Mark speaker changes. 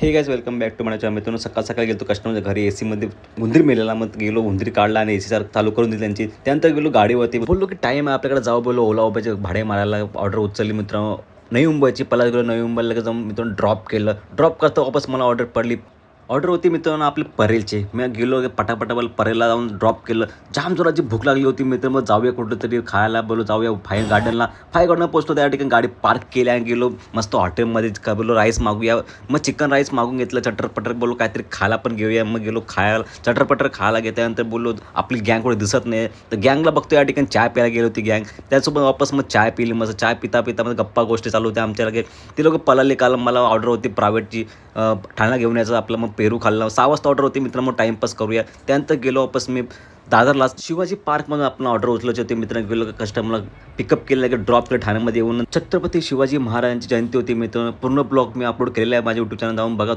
Speaker 1: हे guys welcome back to माझ्या channel मित्रांनो सकाळ सकाळी गेलो कस्टमरच्या घरी. एसीमध्ये उंदीर मेलेला मग गेलो उंदीर काढला आणि एसी चालू करून दिली त्यांची. त्यानंतर गेलो गाडीवरती. बोललो की टाईम आहे आपल्याकडे जाऊ बोललो. ओला उबरचे भाडे मारायला ऑर्डर उचलली मित्रांनो. नवी मुंबईची पला गेलो नवी मुंबईला जाऊन मित्रांनो ड्रॉप केलं. ड्रॉप करता वापस मला ऑर्डर पडली. ऑर्डर होती मित्रांनो आपले परेलचे. मी गेलो पटापटापल परेलला जाऊन ड्रॉप केलं. जाम जोराची भूक लागली होती मित्र मग जाऊया कुठंतरी खायला बोलो जाऊया फाय गार्डनला फाय गार्डनला पोचलो त्या ठिकाणी गाडी पार्क केली आणि गेलो. मस्त हॉटेलमध्ये का बोलो राईस मागूया. मग चिकन राईस मागून घेतलं चटरपटर बोलो काहीतरी खायला पण घेऊया. मग गेलो खायला चटरपटर खायला घेतल्यानंतर बोललो आपली गँग कुठे दिसत नाही. तर गँगला बघतो या ठिकाणी चाय प्यायला गेली होती गँग त्यासोबत वापस मग चाय पिली मस्त चाय पिता पिता मग गप्पा गोष्टी चालू होत्या आमच्या लगे. ती लोक पळाले काल मला ऑर्डर होती प्रायव्हेटची ठाणा घेऊन यायचं आपलं मग पेरू खाल्ला. सहा वाजता ऑर्डर होती मित्र मग टाईमपास करूया. त्यानंतर गेलो वापस मी दादरला शिवाजी पार्कमधून आपण ऑर्डर उचलायचे होते मित्रांनो. गेलो कस्टमरला पिकअप केलं की ड्रॉप केलं ठाण्यामध्ये येऊन. छत्रपती शिवाजी महाराजांची जयंती होती मित्रांनो. पूर्ण ब्लॉग मी अपलोड केलेला आहे माझ्या युट्यूब चॅनल जाऊन बघा.